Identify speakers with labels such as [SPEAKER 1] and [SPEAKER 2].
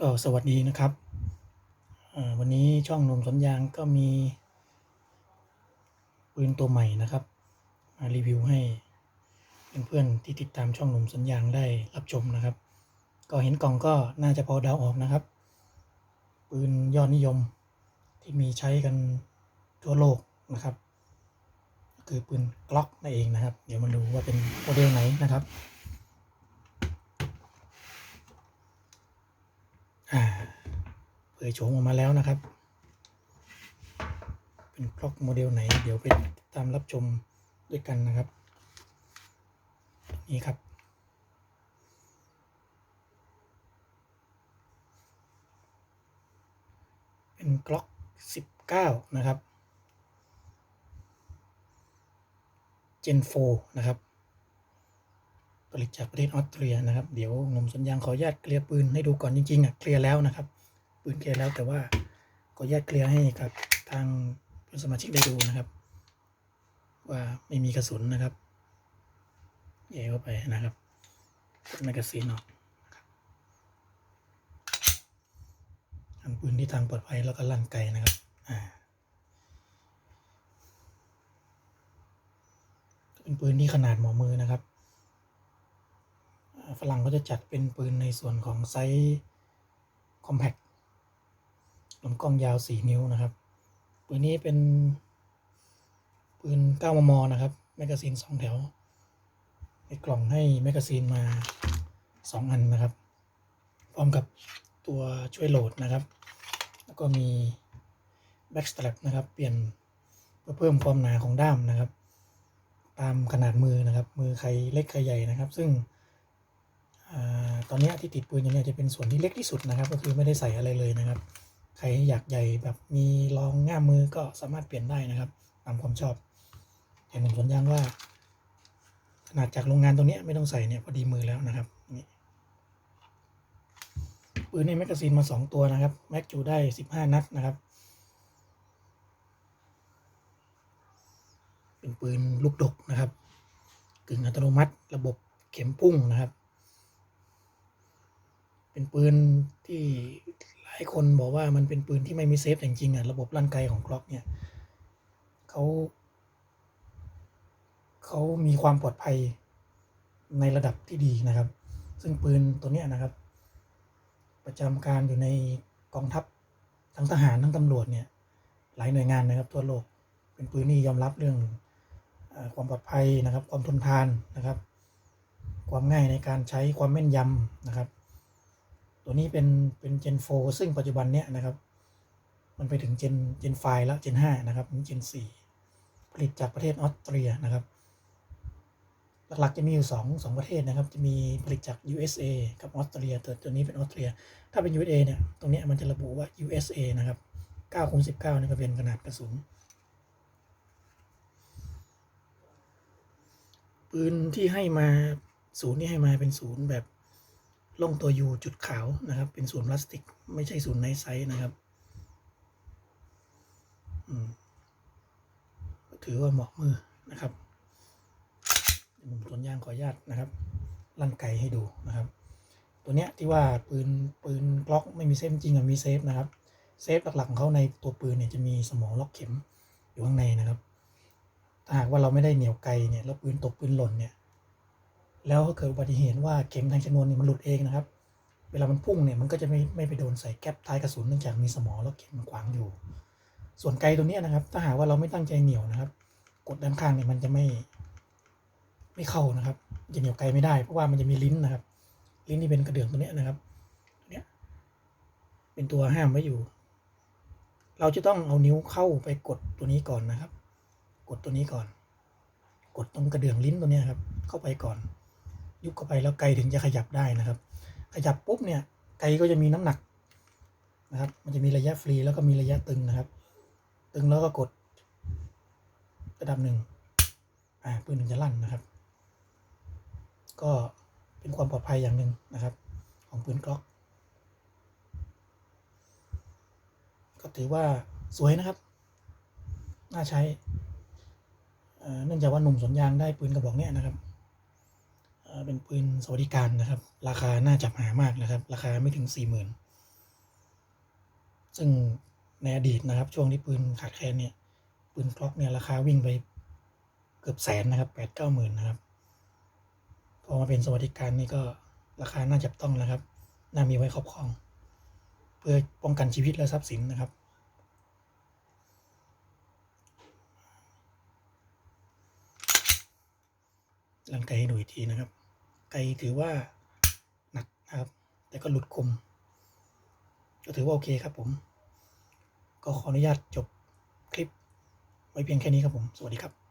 [SPEAKER 1] ก็สวัสดีนะครับ วันนี้ช่องหนมสวนยางก็มีปืนตัวใหม่นะครับ มารีวิวให้เพื่อนๆที่ติดตามช่องหนมสวนยางได้รับชมนะครับ ก็เห็นกล่องก็น่าจะพอเดาออกนะครับ ปืนยอดนิยมที่มีใช้กันทั่วโลกนะครับ คือปืนกล็อกนั่นเองนะครับ เดี๋ยวมาดูว่าเป็นโมเดลไหนนะครับ อ่า เผยโฉมออกมาแล้วนะครับ เป็นกล็อกโมเดลไหน เดี๋ยวไปตามรับชมด้วยกันนะครับ นี่ครับเป็นกล็อก 19 นะครับ Gen 4 นะครับ ผลิตจากประเทศออสเตรียนะครับ เดี๋ยวหนุ่มสัญญางขออนุญาตเคลียร์ปืนให้ดูก่อนจริงๆอะเคลียร์แล้วนะครับปืนเคลียร์แล้วแต่ว่าขออนุญาตเคลียร์ให้กับทางเพื่อนสมาชิกได้ดูนะครับ ว่าไม่มีกระสุนนะครับแย่เข้าไปนะครับกดแมกกาซีนออกนะครับทำปืนที่ทางปลอดภัยแล้วก็ลั่นไกลนะครับอ่าเป็นปืนที่ขนาดหมอมือนะครับ ฝรั่งก็จะจัดเป็นปืนในส่วนของไซส์คอมแพคลำกล้องยาว 4 นิ้วนะครับ ปืนนี้เป็น ปืน 9 มม นะครับ แมกกาซีน 2 แถวในกล่องให้แมกกาซีนมา 2 อันนะครับ พร้อมกับตัวช่วยโหลดนะครับ แล้วก็มีแบ็กส r ต p นะครับ เปลี่ยนเพื่อเพิ่มความหนาของด้ามนะครับ ตามขนาดมือนะครับ มือใครเล็กใครใหญ่นะครับ ซึ่ง ตอนนี้ที่ติดปืนอยู่เนี่ยจะเป็นส่วนที่เล็กที่สุดนะครับ ก็คือไม่ได้ใส่อะไรเลยนะครับ ใครอยากใหญ่แบบมีรองง่ามมือก็สามารถเปลี่ยนได้นะครับตามความชอบเห็นผมสวนยางว่า ขนาดจากโรงงานตรงนี้ไม่ต้องใส่เนี่ยพอดีมือแล้วนะครับนี่ปืนในแมกกาซีนมา 2 ตัวนะครับแม็กจูได้ 15 นัดนะครับ เป็นปืนลูกดกนะครับกึ่งอัตโนมัติระบบเข็มพุ่งนะครับ เป็นปืนที่หลายคนบอกว่ามันเป็นปืนที่ไม่มีเซฟแต่จริงอะระบบลั่นไกของกล็อกเนี่ยเขาเขามีความปลอดภัยในระดับที่ดีนะครับ ซึ่งปืนตัวเนี้ยนะครับ ประจำการอยู่ในกองทัพทั้งทหารทั้งตำรวจเนี่ยหลายหน่วยงานนะครับทั่วโลกเป็นปืนที่ยอมรับเรื่องออความปลอดภัยนะครับ ความทนทานนะครับ ความง่ายในการใช้ความแม่นยำนะครับ ตัวนี้เป็นเป็น Gen 4 ซึ่งปัจจุบันเนี้ยนะครับ มันไปถึง Gen Gen 5แล้ว Gen 5นะครับนี่ Gen 4 ผลิตจากประเทศออสเตรียนะครับ หลักๆจะมีอยู่2 2ประเทศนะครับ จะมีผลิตจาก USA กับออสเตรียแตัวตัวนี้เป็นออสเตรีย ถ้าเป็น USA เนี่ย ตรงนี้มันจะระบุว่า USA นะครับ9คูณ19นี่ก็เป็นขนาดกระสุนปืนที่ให้มาศูนย์ที่ให้มาเป็นศูนย์แบบ ล่องตัวยูจุดขาวนะครับ เป็นศูนพลาสติก ไม่ใช่ศูนไนท์ไซส์นะครับถือว่าเหมาะมือนะครับเดี๋ยวผมสวนยางขออนุญาตนะครับลั่นไกให้ดูนะครับ ตัวเนี้ยที่ว่าปืนปืนกล็อกไม่มีเซฟจริงอะมีเซฟนะครับ เซฟหลักๆของเขาในตัวปืนเนี่ยจะมีสมองล็อกเข็มอยู่ข้างในนะครับ ถ้าหากว่าเราไม่ได้เหนียวไกลเนี่ยแล้วปืนตกปืนหล่นเนี่ย แล้วเกิดอุบัติเหตุว่าเข็มทางชนวนเนี่ยมันหลุดเองนะครับ เวลามันพุ่งเนี่ยมันก็จะไม่ไม่ไปโดนใส่แก๊ปท้ายกระสุนเนื่องจากมีสมอแล้วเข็มมันขวางอยู่ ส่วนไกลตัวเนี้ยนะครับ ถ้าหากว่าเราไม่ตั้งใจเหนี่ยวนะครับ กดด้านข้างเนี่ยมันจะไม่ ไม่เข้านะครับจะเหนี่ยวไกลไม่ได้เพราะว่ามันจะมีลิ้นนะครับ ลิ้นที่เป็นกระเดื่องตัวเนี้ยนะครับเนี่ยเป็นตัวห้ามไว้อยู่ เราจะต้องเอานิ้วเข้าไปกดตัวนี้ก่อนนะครับ กดตัวนี้ก่อน กดตรงกระเดื่องลิ้นตัวเนี้ยครับ เข้าไปก่อน ยุบเข้าไปแล้วไกลถึงจะขยับได้นะครับ ขยับปุ๊บเนี่ยไกลก็จะมีน้ำหนักนะครับ มันจะมีระยะฟรีแล้วก็มีระยะตึงนะครับ ตึงแล้วก็กดระดับหนึ่งอ่าปืนถึงจะลั่นนะครับ ก็เป็นความปลอดภัยอย่างหนึ่งนะครับ ของปืนกล็อก ก็ถือว่าสวยนะครับ น่าใช้เอ่อเนื่องจากว่าหนุ่มสวนยางได้ปืนกระบอกเนี้ยนะครับ เป็นปืนสวัสดิการนะครับ ราคาน่าจับหามากนะครับ ราคาไม่ถึงสี่หมื่นซึ่งในอดีตนะครับ ช่วงที่ปืนขาดแคลนเนี่ยปืนกล็อกเนี่ยราคาวิ่งไปเกือบแสนนะครับแปดเก้าหมื่นนะครับพอมาเป็นสวัสดิการนี่ก็ราคาน่าจับต้องแล้วครับ น่ามีไว้ครอบครอง เพื่อป้องกันชีวิตและทรัพย์สินนะครับลังไกให้ดูอีกทีนะครับ ไกถือว่าหนักนะครับ แต่ก็หลุดคม ก็ถือว่าโอเคครับผม ก็ขออนุญาตจบคลิปไว้เพียงแค่นี้ครับผม สวัสดีครับ